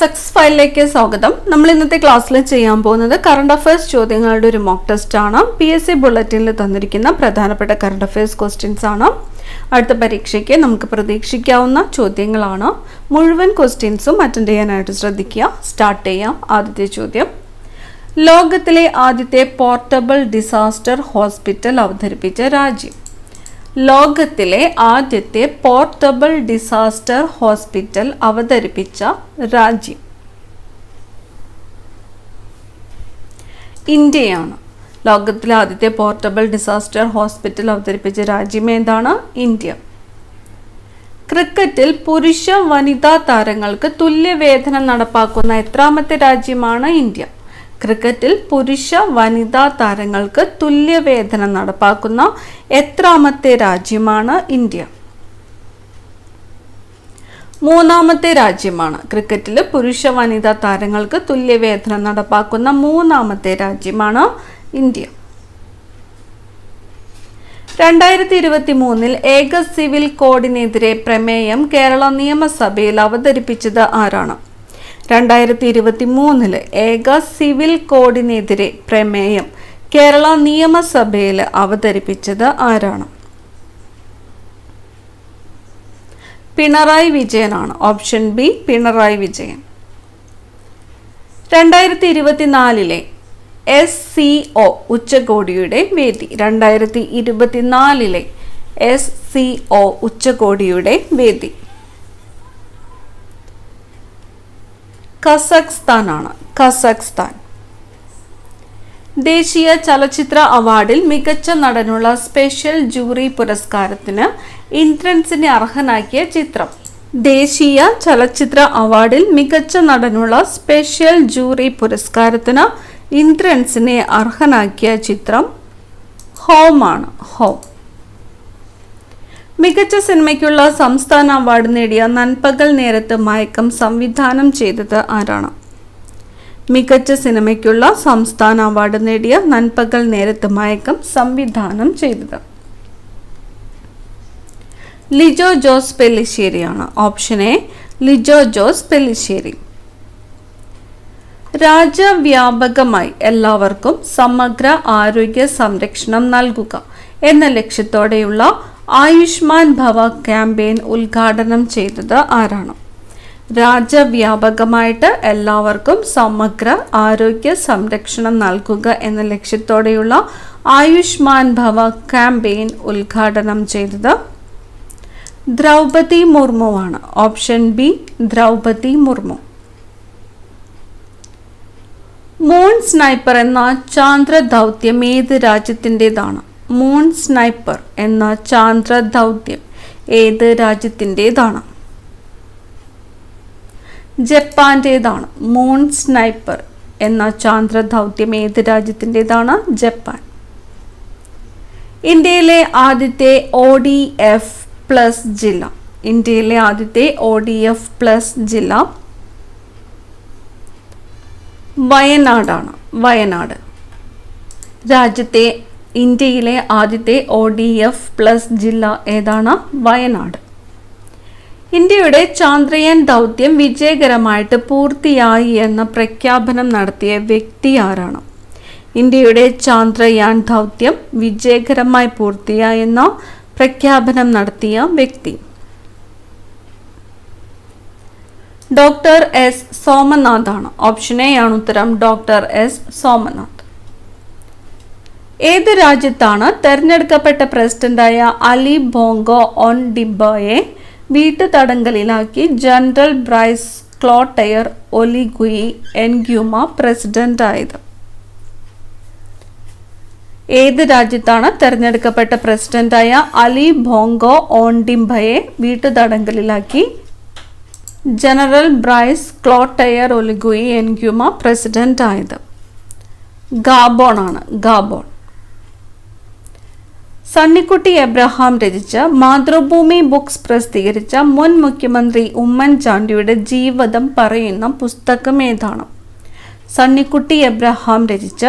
Success ഫയലിലേക്ക് സ്വാഗതം. നമ്മൾ ഇന്നത്തെ ക്ലാസ്സിൽ ചെയ്യാൻ പോകുന്നത് കറണ്ട് അഫയേഴ്സ് ചോദ്യങ്ങളുടെ ഒരു മോക്ക് ടെസ്റ്റ് ആണ്. പി എസ് സി ബുള്ളറ്റിനിൽ തന്നിരിക്കുന്ന പ്രധാനപ്പെട്ട കറണ്ട് അഫയേഴ്സ് ക്വസ്റ്റ്യൻസ് ആണ്. അടുത്ത പരീക്ഷയ്ക്ക് നമുക്ക് പ്രതീക്ഷിക്കാവുന്ന ചോദ്യങ്ങളാണ്. മുഴുവൻ ക്വസ്റ്റ്യൻസും അറ്റൻഡ് ചെയ്യാനായിട്ട് ശ്രദ്ധിക്കുക. സ്റ്റാർട്ട് ചെയ്യാം. ആദ്യത്തെ ചോദ്യം. ലോകത്തിലെ ആദ്യത്തെ പോർട്ടബിൾ ഡിസാസ്റ്റർ ഹോസ്പിറ്റൽ അവതരിപ്പിച്ച രാജ്യം. ലോകത്തിലെ ആദ്യത്തെ പോർട്ടബിൾ ഡിസാസ്റ്റർ ഹോസ്പിറ്റൽ അവതരിപ്പിച്ച രാജ്യം. ഇന്ത്യയാണ്. ലോകത്തിലെ ആദ്യത്തെ പോർട്ടബിൾ ഡിസാസ്റ്റർ ഹോസ്പിറ്റൽ അവതരിപ്പിച്ച രാജ്യം ഏതാണ്? ഇന്ത്യ. ക്രിക്കറ്റിൽ പുരുഷ വനിതാ താരങ്ങൾക്ക് തുല്യവേതനം നടപ്പാക്കുന്ന എത്രാമത്തെ രാജ്യമാണ് ഇന്ത്യ? ക്രിക്കറ്റിൽ പുരുഷ വനിതാ താരങ്ങൾക്ക് തുല്യവേതനം നടപ്പാക്കുന്ന എത്രാമത്തെ രാജ്യമാണ് ഇന്ത്യ. മൂന്നാമത്തെ രാജ്യമാണ്. ക്രിക്കറ്റിൽ പുരുഷ വനിതാ താരങ്ങൾക്ക് തുല്യവേതനം നടപ്പാക്കുന്ന മൂന്നാമത്തെ രാജ്യമാണ് ഇന്ത്യ. രണ്ടായിരത്തി ഇരുപത്തി മൂന്നിൽ ഏക സിവിൽ കോഡിനെതിരെ പ്രമേയം കേരള നിയമസഭയിൽ അവതരിപ്പിച്ചത് ആരാണ്? രണ്ടായിരത്തി ഇരുപത്തി മൂന്നിൽ ഏക സിവിൽ കോഡിനെതിരെ പ്രമേയം കേരള നിയമസഭയിൽ അവതരിപ്പിച്ചത് ആരാണ്? പിണറായി വിജയനാണ്. Option B Pinarayi Vijayan. രണ്ടായിരത്തി ഇരുപത്തിനാലിലെ എസ് സി ഒ ഉച്ചകോടിയുടെ വേദി. രണ്ടായിരത്തി ഇരുപത്തിനാലിലെ എസ് സി ഒ ഉച്ചകോടിയുടെ വേദി. കസഖ്സ്ഥാനാണ്. കസഖ്സ്ഥാൻ. ദേശീയ ചലച്ചിത്ര അവാർഡിൽ മികച്ച നടനുള്ള സ്പെഷ്യൽ ജൂറി പുരസ്കാരത്തിന് ഇന്ദ്രൻസിനെ അർഹനാക്കിയ ചിത്രം. ദേശീയ ചലച്ചിത്ര അവാർഡിൽ മികച്ച നടനുള്ള സ്പെഷ്യൽ ജൂറി പുരസ്കാരത്തിന് ഇന്ദ്രൻസിനെ അർഹനാക്കിയ ചിത്രം ഹോമാണ്. ഹോം. മികച്ച സിനിമയ്ക്കുള്ള സംസ്ഥാന അവാർഡ് നേടിയ നൻപകൽ നേരത്ത് മയക്കം സംവിധാനം ചെയ്തത് ആരാണ്? മികച്ച സിനിമയ്ക്കുള്ള സംസ്ഥാന അവാർഡ് നേടിയ നൻപകൽ നേരത്ത് മയക്കം സംവിധാനം ചെയ്തത്. Lijo Jose പെല്ലിശ്ശേരിയാണ്. Option A Lijo Jose Pellissery. രാജ്യവ്യാപകമായി എല്ലാവർക്കും സമഗ്ര ആരോഗ്യ സംരക്ഷണം നൽകുക എന്ന ലക്ഷ്യത്തോടെയുള്ള ആയുഷ്മാൻ ഭവ ക്യാമ്പയിൻ ഉദ്ഘാടനം ചെയ്തത് ആരാണ്? രാജ്യവ്യാപകമായിട്ട് എല്ലാവർക്കും സമഗ്ര ആരോഗ്യ സംരക്ഷണം നൽകുക എന്ന ലക്ഷ്യത്തോടെയുള്ള ആയുഷ്മാൻ ഭവ ക്യാമ്പയിൻ ഉദ്ഘാടനം ചെയ്തത് Droupadi മുർമുവാണ്. Option B Droupadi Murmu. Moon sniper എന്ന ചാന്ദ്ര ദൗത്യം ഏത് രാജ്യത്തിന്റെതാണ്? മൂൺ സ്നൈപ്പർ എന്ന ചാന്ദ്ര ദൗത്യം ഏത് രാജ്യത്തിന്റെതാണ്? ജപ്പാന്റേതാണ്. മൂൺ സ്നൈപ്പർ എന്ന ചാന്ദ്ര ദൗത്യം ഏത് രാജ്യത്തിന്റെതാണ്? ജപ്പാൻ. ഇന്ത്യയിലെ ആദ്യത്തെ ഒ ഡി എഫ് പ്ലസ് ജില്ല. ഇന്ത്യയിലെ ആദ്യത്തെ ഒ ഡി എഫ് പ്ലസ് ജില്ല വയനാടാണ്. വയനാട്. രാജ്യത്തെ ഇന്ത്യയിലെ ആദ്യത്തെ ഒ ഡി എഫ് പ്ലസ് ജില്ല ഏതാണ്? വയനാട്. ഇന്ത്യയുടെ ചാന്ദ്രയാൻ ദൗത്യം വിജയകരമായിട്ട് പൂർത്തിയായി എന്ന പ്രഖ്യാപനം നടത്തിയ വ്യക്തി ആരാണ്? ഇന്ത്യയുടെ ചാന്ദ്രയാൻ ദൗത്യം വിജയകരമായി പൂർത്തിയായെന്ന പ്രഖ്യാപനം നടത്തിയ വ്യക്തി. Doctor S. സോമനാഥാണ്. ഓപ്ഷൻ എ ആണ് ഉത്തരം ഡോക്ടർ എസ്. സോമനാഥ്. ഏത് രാജ്യത്താണ് തെരഞ്ഞെടുക്കപ്പെട്ട പ്രസിഡന്റായ അലി ബോങ്കോ ഓൺ ഡിബോയെ വീട്ടു തടങ്കലിലാക്കി general Brice Clotaire Oligui Nguema പ്രസിഡന്റായത്? ഏത് രാജ്യത്താണ് തെരഞ്ഞെടുക്കപ്പെട്ട പ്രസിഡന്റായ Ali Bongo ഓണ്ടിംബയെ വീട്ടുതടങ്കലിലാക്കി general Brice Clotaire Oligui Nguema president ആയത് ഗാബോൺ ആണ്. ഗാബോൺ. സണ്ണിക്കുട്ടി എബ്രഹാം രചിച്ച മാതൃഭൂമി ബുക്സ് പ്രസിദ്ധീകരിച്ച മുൻ മുഖ്യമന്ത്രി ഉമ്മൻചാണ്ടിയുടെ ജീവിതം പറയുന്ന പുസ്തകം ഏതാണ്? സണ്ണിക്കുട്ടി എബ്രഹാം രചിച്ച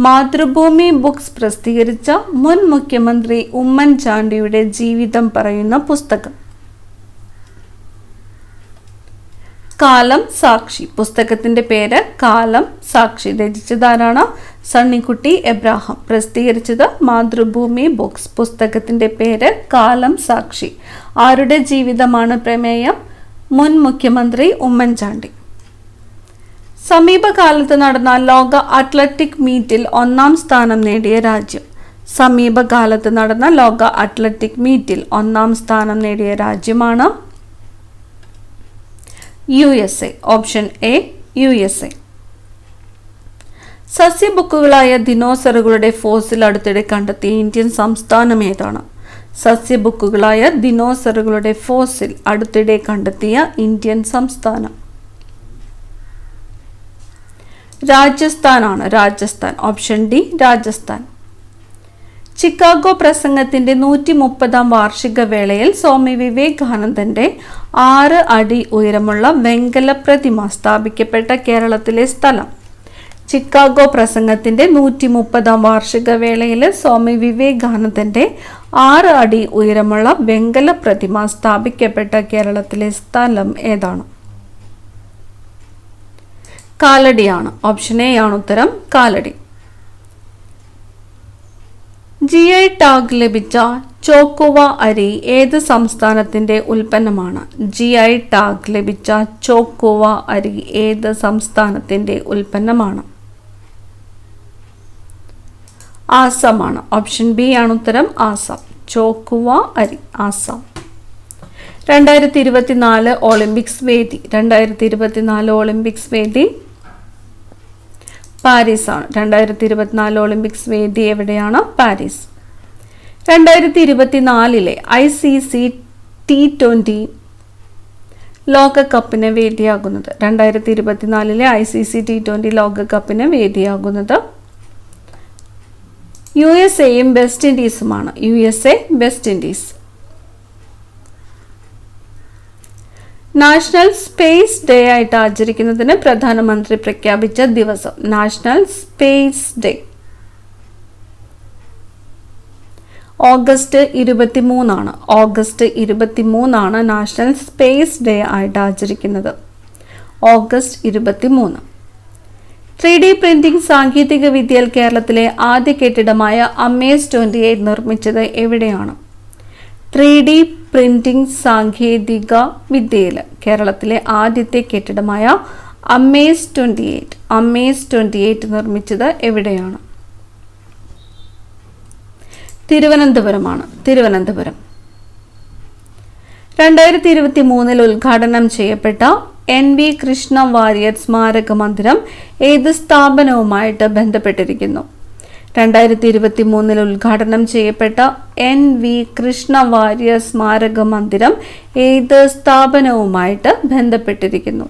മാതൃഭൂമി ബുക്സ് പ്രസിദ്ധീകരിച്ച മുൻ മുഖ്യമന്ത്രി ഉമ്മൻചാണ്ടിയുടെ ജീവിതം പറയുന്ന പുസ്തകം. കാലം സാക്ഷി. പുസ്തകത്തിന്റെ പേര് കാലം സാക്ഷി രചിച്ചതാരാണ്? സണ്ണിക്കുട്ടി എബ്രാഹാം. പ്രസിദ്ധീകരിച്ചത് മാതൃഭൂമി ബുക്സ്. പുസ്തകത്തിന്റെ പേര് കാലം സാക്ഷി. ആരുടെ ജീവിതമാണ് പ്രമേയം? മുൻ മുഖ്യമന്ത്രി ഉമ്മൻചാണ്ടി. സമീപകാലത്ത് നടന്ന ലോക അത്ലറ്റിക് മീറ്റിൽ ഒന്നാം സ്ഥാനം നേടിയ രാജ്യം. സമീപകാലത്ത് നടന്ന ലോക അത്ലറ്റിക് മീറ്റിൽ ഒന്നാം സ്ഥാനം നേടിയ രാജ്യമാണ് U S A. Option A U S A. സസ്യബുക്കുകളായ ദിനോസറുകളുടെ ഫോസിൽ അടുത്തിടെ കണ്ടെത്തിയ ഇന്ത്യൻ സംസ്ഥാനം ഏതാണ്? സസ്യബുക്കുകളായ ദിനോസറുകളുടെ ഫോസിൽ അടുത്തിടെ കണ്ടെത്തിയ ഇന്ത്യൻ സംസ്ഥാനം. രാജസ്ഥാനാണ്. Rajasthan. Option D Rajasthan. Chicago പ്രസംഗത്തിന്റെ നൂറ്റി മുപ്പതാം വാർഷിക വേളയിൽ സ്വാമി വിവേകാനന്ദന്റെ ആറ് അടി ഉയരമുള്ള വെങ്കല പ്രതിമ സ്ഥാപിക്കപ്പെട്ട കേരളത്തിലെ സ്ഥലം. ചിക്കാഗോ പ്രസംഗത്തിന്റെ നൂറ്റി മുപ്പതാം വാർഷിക വേളയിൽ സ്വാമി വിവേകാനന്ദന്റെ ആറ് അടി ഉയരമുള്ള വെങ്കല പ്രതിമ സ്ഥാപിക്കപ്പെട്ട കേരളത്തിലെ സ്ഥലം ഏതാണ്? കാലടിയാണ്. ഓപ്ഷൻ എ ആണ് ഉത്തരം കാലടി. ജി ഐ ടാഗ് ലഭിച്ച ചോക്കുവ അരി ഏത് സംസ്ഥാനത്തിന്റെ ഉൽപ്പന്നമാണ്? ജി ഐ ടാഗ് ലഭിച്ച ചോക്കുവ അരി ഏത് സംസ്ഥാനത്തിന്റെ ഉൽപ്പന്നമാണ്? ആസാമാണ്. ഓപ്ഷൻ ബി ആണ് ഉത്തരം ആസാം. ചോക്കുവ അരി ആസാം. രണ്ടായിരത്തി ഇരുപത്തിനാല് ഒളിമ്പിക്സ് വേദി. രണ്ടായിരത്തി ഇരുപത്തിനാല് ഒളിമ്പിക്സ് വേദി പാരീസ് ആണ് രണ്ടായിരത്തി ഇരുപത്തിനാല് ഒളിമ്പിക്സ് വേദി എവിടെയാണ്? പാരീസ്. രണ്ടായിരത്തി ഇരുപത്തിനാലിലെ I C C T twenty ലോകകപ്പിന് വേദിയാകുന്നത്. രണ്ടായിരത്തി ഇരുപത്തിനാലിലെ I C C T twenty ലോകകപ്പിന് വേദിയാകുന്നത് യു എസ് എയും west ഇൻഡീസുമാണ് U S A West Indies national space day ആയിട്ട് ആചരിക്കുന്നതിന് പ്രധാനമന്ത്രി പ്രഖ്യാപിച്ച ദിവസം. നാഷണൽ സ്പേസ് ഡേ ഓഗസ്റ്റ് ഇരുപത്തി മൂന്നാണ് ഓഗസ്റ്റ് ഇരുപത്തി മൂന്നാണ് നാഷണൽ സ്പേസ് ഡേ ആയിട്ട് ആചരിക്കുന്നത്. ഓഗസ്റ്റ് ഇരുപത്തി മൂന്ന് ത്രീ ഡി പ്രിന്റിംഗ് സാങ്കേതിക വിദ്യയിൽ കേരളത്തിലെ ആദ്യ കെട്ടിടമായ അമേസ് ട്വന്റി എയ്റ്റ് നിർമ്മിച്ചത് എവിടെയാണ്? ത്രീ ഡി പ്രിന്റിംഗ് സാങ്കേതിക വിദ്യയിൽ കേരളത്തിലെ ആദ്യത്തെ കെട്ടിടമായ amaze twenty eight amaze twenty eight നിർമ്മിച്ചത് എവിടെയാണ്? തിരുവനന്തപുരമാണ്. തിരുവനന്തപുരം. രണ്ടായിരത്തി ഇരുപത്തി മൂന്നിൽ ഉദ്ഘാടനം ചെയ്യപ്പെട്ട എൻ വി കൃഷ്ണ വാര്യർ സ്മാരക മന്ദിരം ഏത് സ്ഥാപനവുമായിട്ട് ബന്ധപ്പെട്ടിരിക്കുന്നു? രണ്ടായിരത്തി ഇരുപത്തി മൂന്നിൽ ഉദ്ഘാടനം ചെയ്യപ്പെട്ട എൻ വി കൃഷ്ണ വാര്യർ സ്മാരക മന്ദിരം ഏത് സ്ഥാപനവുമായിട്ട് ബന്ധപ്പെട്ടിരിക്കുന്നു?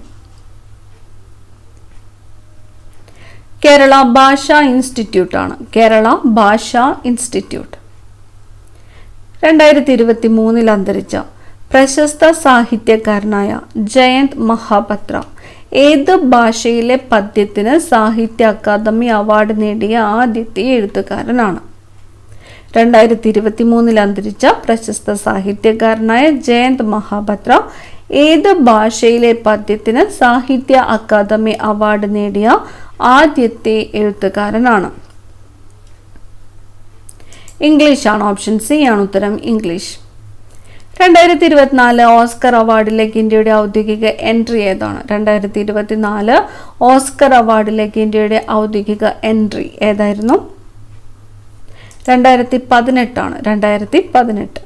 കേരള ഭാഷാ ഇൻസ്റ്റിറ്റ്യൂട്ട് ആണ് കേരള ഭാഷാ ഇൻസ്റ്റിറ്റ്യൂട്ട്. രണ്ടായിരത്തി ഇരുപത്തി മൂന്നിൽ അന്തരിച്ച പ്രശസ്ത സാഹിത്യകാരനായ ജയന്ത് മഹാപത്ര ഏത് ഭാഷയിലെ പദ്യത്തിന് സാഹിത്യ അക്കാദമി അവാർഡ് നേടിയ ആദ്യത്തെ എഴുത്തുകാരനാണ്. രണ്ടായിരത്തി ഇരുപത്തി മൂന്നിൽ അന്തരിച്ച പ്രശസ്ത സാഹിത്യകാരനായ ജയന്ത് മഹാപത്ര ഏത് ഭാഷയിലെ പദ്യത്തിന് സാഹിത്യ അക്കാദമി അവാർഡ് നേടിയ ആദ്യത്തെ എഴുത്തുകാരനാണ്. ഇംഗ്ലീഷ് ആണ് ഓപ്ഷൻ സി ആണ് ഉത്തരം ഇംഗ്ലീഷ്. രണ്ടായിരത്തി ഇരുപത്തിനാല് ഓസ്കർ അവാർഡിലേക്ക് ഇന്ത്യയുടെ ഔദ്യോഗിക എൻട്രി ഏതാണ്? രണ്ടായിരത്തി ഇരുപത്തിനാല് ഓസ്കർ അവാർഡിലേക്ക് ഇന്ത്യയുടെ ഔദ്യോഗിക എൻട്രി ഏതായിരുന്നു? രണ്ടായിരത്തി പതിനെട്ടാണ് രണ്ടായിരത്തി പതിനെട്ട്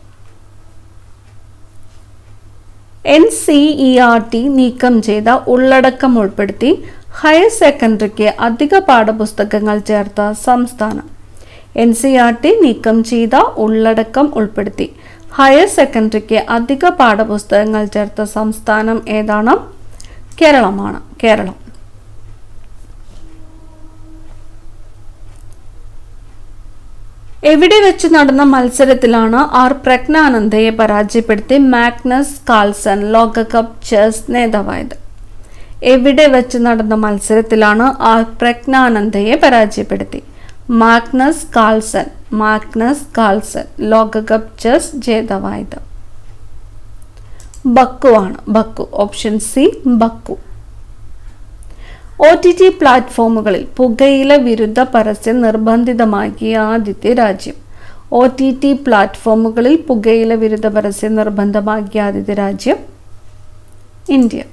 N C E R T നീക്കം ചെയ്ത ഉള്ളടക്കം ഉൾപ്പെടുത്തി ഹയർ സെക്കൻഡറിക്ക് അധിക പാഠപുസ്തകങ്ങൾ ചേർത്ത സംസ്ഥാനം. എൻ സി ആർ ടി നീക്കം ചെയ്ത ഉള്ളടക്കം ഉൾപ്പെടുത്തി. ഹയർ സെക്കൻഡറിക്ക് അധിക പാഠപുസ്തകങ്ങൾ ചേർത്ത സംസ്ഥാനം ഏതാണ്? കേരളമാണ്. കേരളം. എവിടെ വെച്ച് നടന്ന മത്സരത്തിലാണ് ആർ പ്രജ്ഞാനന്ദയെ പരാജയപ്പെടുത്തി മാഗ്നസ് കാൾസൺ ലോകകപ്പ് ചെസ് നേതാവായത്? എവിടെ വെച്ച് നടന്ന മത്സരത്തിലാണ് ആർ പ്രജ്ഞാനന്ദയെ പരാജയപ്പെടുത്തി? Magnus Carlsen. മാഗ്നസ് കാൾസൺ ലോകകപ്പ് ചെസ് ജേതാവായത് ബക്കു ആണ്. Baku option C Baku O T T പ്ലാറ്റ്ഫോമുകളിൽ പുകയില വിരുദ്ധ പരസ്യം നിർബന്ധിതമാക്കിയ ആദ്യത്തെ രാജ്യം. ഒ ടി ടി പ്ലാറ്റ്ഫോമുകളിൽ പുകയില വിരുദ്ധ പരസ്യം നിർബന്ധമാക്കിയ ആദ്യത്തെ രാജ്യം ഇന്ത്യ.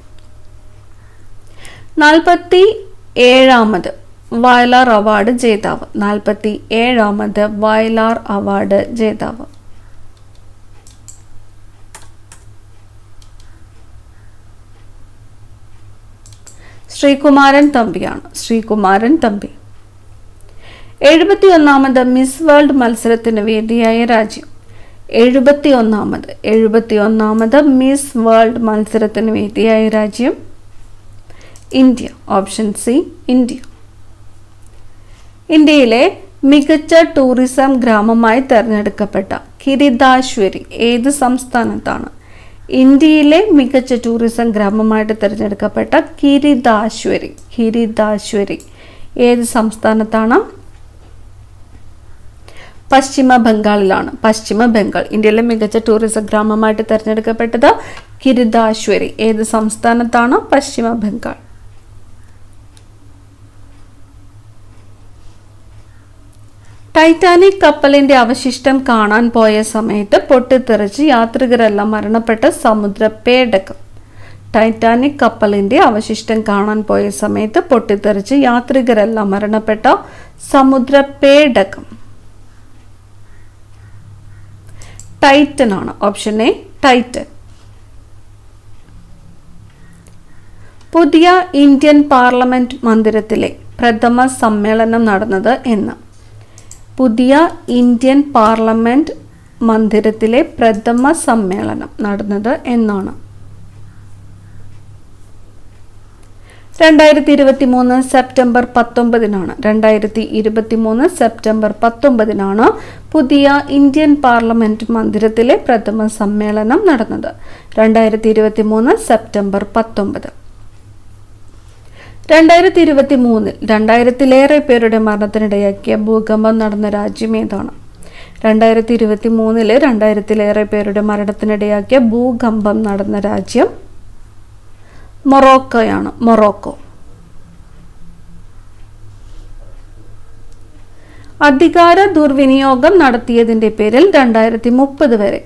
നാൽപ്പത്തി ഏഴാമത് വയലാർ അവാർഡ് ജേതാവ്. നാൽപ്പത്തി ഏഴാമത് വയലാർ അവാർഡ് ജേതാവ്. ശ്രീകുമാരൻ തമ്പിയാണ്. ശ്രീകുമാരൻ തമ്പി. എഴുപത്തി ഒന്നാമത് മിസ് വേൾഡ് മത്സരത്തിന് വേദിയായ രാജ്യം. എഴുപത്തി ഒന്നാമത് എഴുപത്തി ഒന്നാമത് മിസ് വേൾഡ് മത്സരത്തിന് വേദിയായ രാജ്യം ഇന്ത്യ. Option C India. ഇന്ത്യയിലെ മികച്ച ടൂറിസം ഗ്രാമമായി തിരഞ്ഞെടുക്കപ്പെട്ട കിരിദാശ്വരി ഏത് സംസ്ഥാനത്താണ്? ഇന്ത്യയിലെ മികച്ച ടൂറിസം ഗ്രാമമായിട്ട് തിരഞ്ഞെടുക്കപ്പെട്ട കിരിദാശ്വരി. കിരിദാശ്വരി ഏത് സംസ്ഥാനത്താണ്? പശ്ചിമ ബംഗാളിലാണ്. പശ്ചിമ ബംഗാൾ. ഇന്ത്യയിലെ മികച്ച ടൂറിസം ഗ്രാമമായിട്ട് തിരഞ്ഞെടുക്കപ്പെട്ടത് കിരിദാശ്വരി. ഏത് സംസ്ഥാനത്താണ്? പശ്ചിമ ബംഗാൾ. ടൈറ്റാനിക് കപ്പലിന്റെ അവശിഷ്ടം കാണാൻ പോയ സമയത്ത് പൊട്ടിത്തെറിച്ച് യാത്രികരെല്ലാം മരണപ്പെട്ട സമുദ്ര പേടകം ടൈറ്റാനിക് കപ്പലിന്റെ അവശിഷ്ടം കാണാൻ പോയ സമയത്ത് പൊട്ടിത്തെറിച്ച് യാത്രികരെല്ലാം മരണപ്പെട്ട സമുദ്ര പേടകം ടൈറ്റൻ ആണ് ഓപ്ഷൻ എ ടൈറ്റൻ. പുതിയ ഇന്ത്യൻ പാർലമെന്റ് മന്ദിരത്തിലെ പ്രഥമ സമ്മേളനം നടന്നത് എന്ന്. പുതിയ ഇന്ത്യൻ പാർലമെന്റ് മന്ദിരത്തിലെ പ്രഥമ സമ്മേളനം നടന്നത് എന്നാണ്. രണ്ടായിരത്തി ഇരുപത്തി മൂന്ന് സെപ്റ്റംബർ പത്തൊമ്പതിനാണ്. രണ്ടായിരത്തി ഇരുപത്തി മൂന്ന് സെപ്റ്റംബർ പത്തൊമ്പതിനാണ് പുതിയ ഇന്ത്യൻ പാർലമെന്റ് മന്ദിരത്തിലെ പ്രഥമ സമ്മേളനം നടന്നത്. രണ്ടായിരത്തി ഇരുപത്തി മൂന്ന് സെപ്റ്റംബർ പത്തൊമ്പത്. രണ്ടായിരത്തി ഇരുപത്തി മൂന്നിൽ രണ്ടായിരത്തിലേറെ പേരുടെ മരണത്തിനിടയാക്കിയ ഭൂകമ്പം നടന്ന രാജ്യം ഏതാണ്? രണ്ടായിരത്തി ഇരുപത്തി മൂന്നിൽ രണ്ടായിരത്തിലേറെ പേരുടെ മരണത്തിനിടയാക്കിയ ഭൂകമ്പം നടന്ന രാജ്യം മൊറോക്കോയാണ്. മൊറോക്കോ. അധികാര ദുർവിനിയോഗം നടത്തിയതിന്റെ പേരിൽ രണ്ടായിരത്തി മുപ്പത് വരെ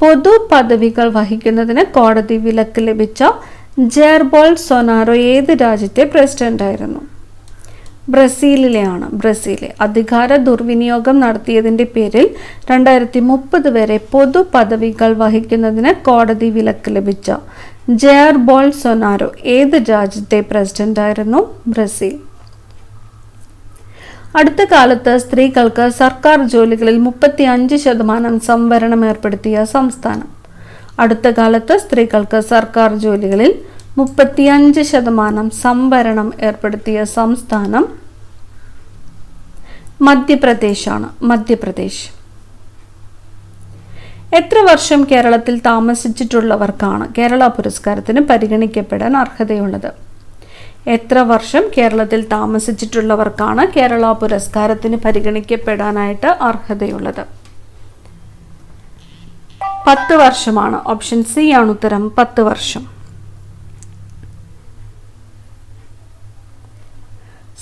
പൊതു പദവികൾ വഹിക്കുന്നതിന് കോടതി വിലക്ക് ലഭിച്ച ജെർബോൾ സൊനാറോ ഏത് രാജ്യത്തെ പ്രസിഡന്റ് ആയിരുന്നു ബ്രസീലിലെയാണ്. ബ്രസീൽ അധികാര ദുർവിനിയോഗം നടത്തിയതിന്റെ പേരിൽ രണ്ടായിരത്തി മുപ്പത് വരെ പൊതു പദവികൾ വഹിക്കുന്നതിന് കോടതി വിലക്ക് ലഭിച്ച ജെയർ ബോൾ സൊനാരോ ഏത് രാജ്യത്തെ പ്രസിഡന്റ് ആയിരുന്നു ബ്രസീൽ. അടുത്ത കാലത്ത് സ്ത്രീകൾക്ക് സർക്കാർ ജോലികളിൽ മുപ്പത്തി അഞ്ച് ശതമാനം സംവരണം ഏർപ്പെടുത്തിയ സംസ്ഥാനം. അടുത്ത കാലത്ത് സ്ത്രീകൾക്ക് സർക്കാർ ജോലികളിൽ മുപ്പത്തിയഞ്ച് ശതമാനം സംവരണം ഏർപ്പെടുത്തിയ സംസ്ഥാനം മധ്യപ്രദേശാണ്. മധ്യപ്രദേശ്. എത്ര വർഷം കേരളത്തിൽ താമസിച്ചിട്ടുള്ളവർക്കാണ് കേരള പുരസ്കാരത്തിന് പരിഗണിക്കപ്പെടാൻ അർഹതയുള്ളത്? എത്ര വർഷം കേരളത്തിൽ താമസിച്ചിട്ടുള്ളവർക്കാണ് കേരള പുരസ്കാരത്തിന് പരിഗണിക്കപ്പെടാനായിട്ട് അർഹതയുള്ളത്? പത്ത് വർഷമാണ്. ഓപ്ഷൻ സി ആണ് ഉത്തരം. പത്ത് വർഷം.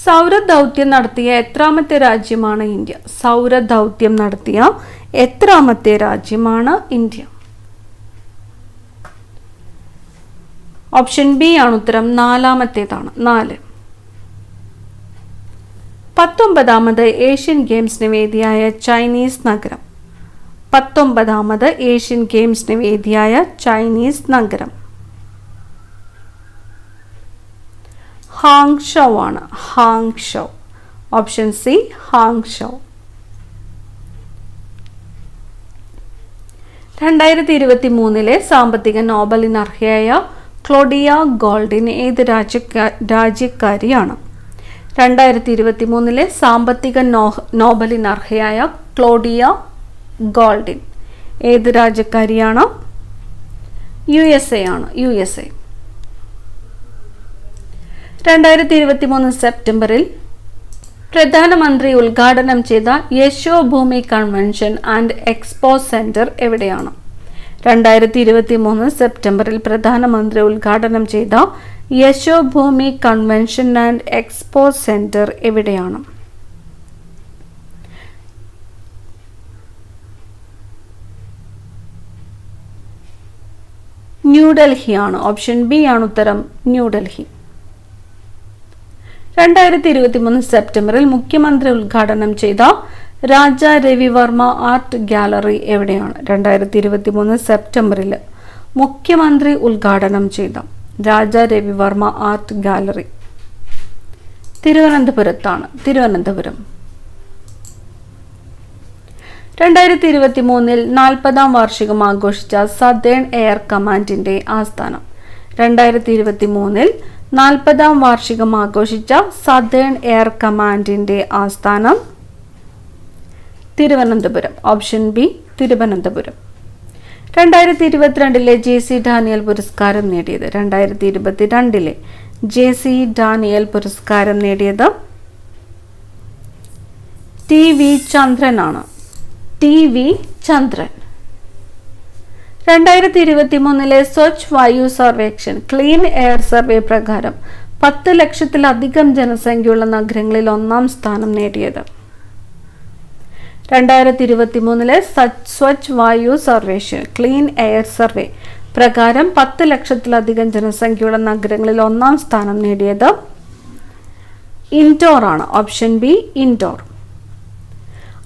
സൗര ദൗത്യം നടത്തിയ എത്രാമത്തെ രാജ്യമാണ് ഇന്ത്യ? സൗര ദൗത്യം നടത്തിയ എത്രാമത്തെ രാജ്യമാണ് ഇന്ത്യ? ഓപ്ഷൻ ബി ആണ് ഉത്തരം. നാലാമത്തേതാണ്. നാല്. പത്തൊമ്പതാമത് ഏഷ്യൻ ഗെയിംസിന് വേദിയായ ചൈനീസ് നഗരം. പത്തൊമ്പതാമത് ഏഷ്യൻ ഗെയിംസിന് വേദിയായ ചൈനീസ് നഗരം. ഹാങ് ഷോ ആണ്. Hang show. Option C Hangzhou. രണ്ടായിരത്തി ഇരുപത്തി മൂന്നിലെ സാമ്പത്തിക നോബലിന് അർഹയായ ക്ലോഡിയ ഗോൾഡിൻ ഏത് രാജ്യക്കാ രാജ്യക്കാരിയാണ്? രണ്ടായിരത്തി ഇരുപത്തി മൂന്നിലെ സാമ്പത്തിക നോ നോബലിന് അർഹയായ ക്ലോഡിയ ഗോൾഡിൻ ഏത് രാജ്യക്കാരിയാണോ? യു എസ് എ ആണ് യു എസ് എ. രണ്ടായിരത്തി ഇരുപത്തി മൂന്ന് സെപ്റ്റംബറിൽ പ്രധാനമന്ത്രി ഉദ്ഘാടനം ചെയ്ത Yashobhoomi convention and expo centre എവിടെയാണ്? രണ്ടായിരത്തി ഇരുപത്തി മൂന്ന് സെപ്റ്റംബറിൽ പ്രധാനമന്ത്രി ഉദ്ഘാടനം ചെയ്ത Yashobhoomi convention and expo centre എവിടെയാണ്? ന്യൂഡൽഹിയാണ്. ഓപ്ഷൻ ബി ആണ് ഉത്തരം ന്യൂഡൽഹി. രണ്ടായിരത്തി ഇരുപത്തി മൂന്ന് സെപ്റ്റംബറിൽ മുഖ്യമന്ത്രി ഉദ്ഘാടനം ചെയ്ത രാജ രവിവർമ്മ ആർട്ട് ഗാലറി എവിടെയാണ്? രണ്ടായിരത്തി ഇരുപത്തി മൂന്ന് സെപ്റ്റംബറിൽ മുഖ്യമന്ത്രി ഉദ്ഘാടനം ചെയ്ത രാജ രവിവർമ്മ ആർട്ട് ഗാലറി. തിരുവനന്തപുരത്താണ്. തിരുവനന്തപുരം. രണ്ടായിരത്തി ഇരുപത്തി മൂന്നിൽ നാൽപ്പതാം വാർഷികം ആഘോഷിച്ച സദേൺ എയർ കമാൻഡിന്റെ ആസ്ഥാനം. രണ്ടായിരത്തി ഇരുപത്തി മൂന്നിൽ നാൽപ്പതാം വാർഷികം ആഘോഷിച്ച സദേൺ എയർ കമാൻഡിന്റെ ആസ്ഥാനം തിരുവനന്തപുരം. Option B Thiruvananthapuram. രണ്ടായിരത്തി ഇരുപത്തിരണ്ടിലെ ജെ സി ഡാനിയൽ പുരസ്കാരം നേടിയത്. രണ്ടായിരത്തി ഇരുപത്തിരണ്ടിലെ ജെ സി ഡാനിയൽ പുരസ്കാരം നേടിയത് T V ചന്ദ്രനാണ്. T V Chandran. രണ്ടായിരത്തി ഇരുപത്തി മൂന്നിലെ സ്വച്ഛ് വായു സർവേക്ഷൻ ക്ലീൻ എയർ സർവേ പ്രകാരം പത്ത് ലക്ഷത്തിലധികം ജനസംഖ്യയുള്ള നഗരങ്ങളിൽ ഒന്നാം സ്ഥാനം നേടിയത്. രണ്ടായിരത്തി ഇരുപത്തി മൂന്നിലെ സ്വച്ഛ് വായു സർവേഷൻ ക്ലീൻ എയർ സർവേ പ്രകാരം പത്ത് ലക്ഷത്തിലധികം ജനസംഖ്യയുള്ള നഗരങ്ങളിൽ ഒന്നാം സ്ഥാനം നേടിയത് ഇൻഡോർ ആണ് ഓപ്ഷൻ ബി ഇൻഡോർ.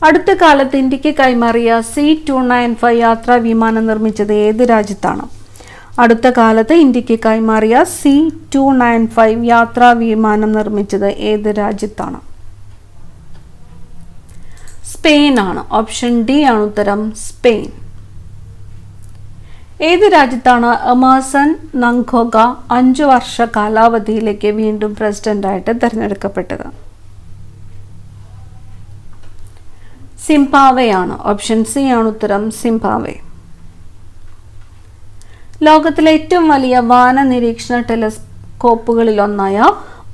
അടുത്ത കാലത്ത് ഇന്ത്യയ്ക്ക് കൈമാറിയ സി ടു നയൻ ഫൈവ് യാത്രാ വിമാനം നിർമ്മിച്ചത് ഏത് രാജ്യത്താണ്? അടുത്ത കാലത്ത് ഇന്ത്യയ്ക്ക് കൈമാറിയ സി ടു നയൻ ഫൈവ് യാത്രാ വിമാനം നിർമ്മിച്ചത് ഏത് രാജ്യത്താണ്? സ്പെയിൻ ആണ് ഓപ്ഷൻ ഡി ആണ് ഉത്തരം സ്പെയിൻ. ഏത് രാജ്യത്താണ് എമേഴ്സൺ നങ്കോഗ അഞ്ചു വർഷ കാലാവധിയിലേക്ക് വീണ്ടും പ്രസിഡന്റായിട്ട് തിരഞ്ഞെടുക്കപ്പെട്ടത്? സിംബാവെയാണ് ഓപ്ഷൻ സി ആണ് ഉത്തരം സിംബാവെ ലോകത്തിലെ ഏറ്റവും വലിയ വാന നിരീക്ഷണ ടെലസ്കോപ്പുകളിലൊന്നായ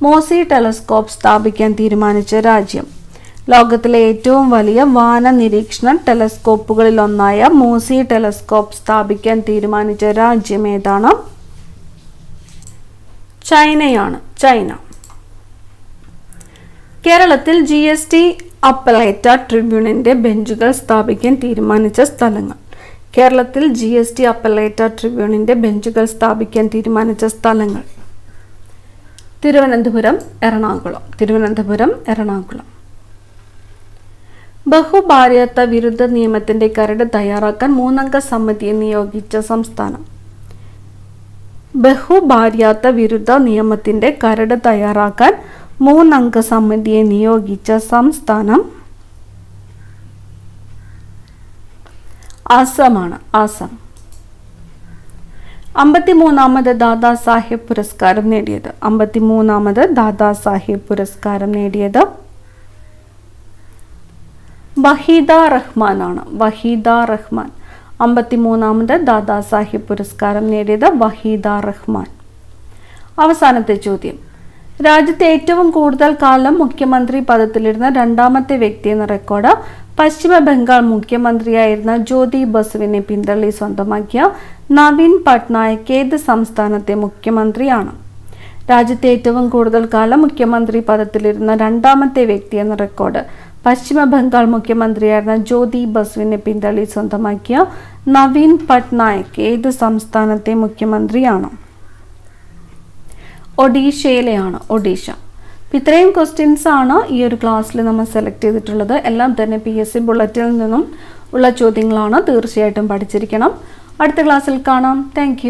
മോസി ടെലസ്കോപ്പ് സ്ഥാപിക്കാൻ തീരുമാനിച്ച രാജ്യം. ലോകത്തിലെ ഏറ്റവും വലിയ വാന നിരീക്ഷണ ടെലസ്കോപ്പുകളിലൊന്നായ മോസി ടെലസ്കോപ്പ് സ്ഥാപിക്കാൻ തീരുമാനിച്ച രാജ്യം ഏതാണ്? ചൈനയാണ്. ചൈന. കേരളത്തിൽ ജി എസ് ടി അപ്പലേറ്റ ട്രിബ്യൂണലിന്റെ ബെഞ്ചുകൾ സ്ഥാപിക്കാൻ തീരുമാനിച്ച സ്ഥലങ്ങൾ. കേരളത്തിൽ ജി എസ് ടി അപ്പലേറ്റ ട്രിബ്യൂണലിന്റെ ബെഞ്ചുകൾ സ്ഥാപിക്കാൻ തീരുമാനിച്ച സ്ഥലങ്ങൾ. തിരുവനന്തപുരം എറണാകുളം. തിരുവനന്തപുരം എറണാകുളം. ബഹുഭാര്യത്വ വിരുദ്ധ നിയമത്തിന്റെ കരട് തയ്യാറാക്കാൻ മൂന്നംഗ സമിതിയെ നിയോഗിച്ച സംസ്ഥാനം. ബഹുഭാര്യാത്വ വിരുദ്ധ നിയമത്തിന്റെ കരട് തയ്യാറാക്കാൻ മൂന്നംഗ സമിതിയെ നിയോഗിച്ച സംസ്ഥാനം ആസാമാണ് ആസാം. അമ്പത്തിമൂന്നാമത് ദാദാ സാഹിബ് പുരസ്കാരം നേടിയത്. അമ്പത്തിമൂന്നാമത് ദാദാ സാഹിബ് പുരസ്കാരം നേടിയത് വഹീദ റഹ്മാനാണ്. വഹീദ റഹ്മാൻ. അമ്പത്തിമൂന്നാമത് ദാദാ സാഹിബ് പുരസ്കാരം നേടിയത് വഹീദ റഹ്മാൻ. അവസാനത്തെ ചോദ്യം. രാജ്യത്തെ ഏറ്റവും കൂടുതൽ കാലം മുഖ്യമന്ത്രി പദത്തിലിരുന്ന രണ്ടാമത്തെ വ്യക്തി എന്ന റെക്കോർഡ് പശ്ചിമ ബംഗാൾ മുഖ്യമന്ത്രിയായിരുന്ന ജ്യോതി ബസുവിനെ പിന്തള്ളി സ്വന്തമാക്കിയ നവീൻ പട്നായക് ഏത് സംസ്ഥാനത്തെ മുഖ്യമന്ത്രിയാണ്? രാജ്യത്തെ ഏറ്റവും കൂടുതൽ കാലം മുഖ്യമന്ത്രി പദത്തിലിരുന്ന രണ്ടാമത്തെ വ്യക്തി എന്ന റെക്കോർഡ് പശ്ചിമ ബംഗാൾ മുഖ്യമന്ത്രിയായിരുന്ന ജ്യോതി ബസുവിനെ പിന്തള്ളി സ്വന്തമാക്കിയ നവീൻ പട്നായക് ഏത് സംസ്ഥാനത്തെ മുഖ്യമന്ത്രിയാണ്? ഒഡീഷയിലെയാണ് ഒഡീഷ. ഇത്രയും ക്വസ്റ്റ്യൻസ് ആണ് ഈ ഒരു ക്ലാസ്സിൽ നമ്മൾ സെലക്ട് ചെയ്തിട്ടുള്ളത്. എല്ലാം തന്നെ പി എസ് സി ബുള്ളറ്റിൽ നിന്നും ഉള്ള ചോദ്യങ്ങളാണ് തീർച്ചയായിട്ടും പഠിച്ചിരിക്കണം. അടുത്ത ക്ലാസ്സിൽ കാണാം. താങ്ക്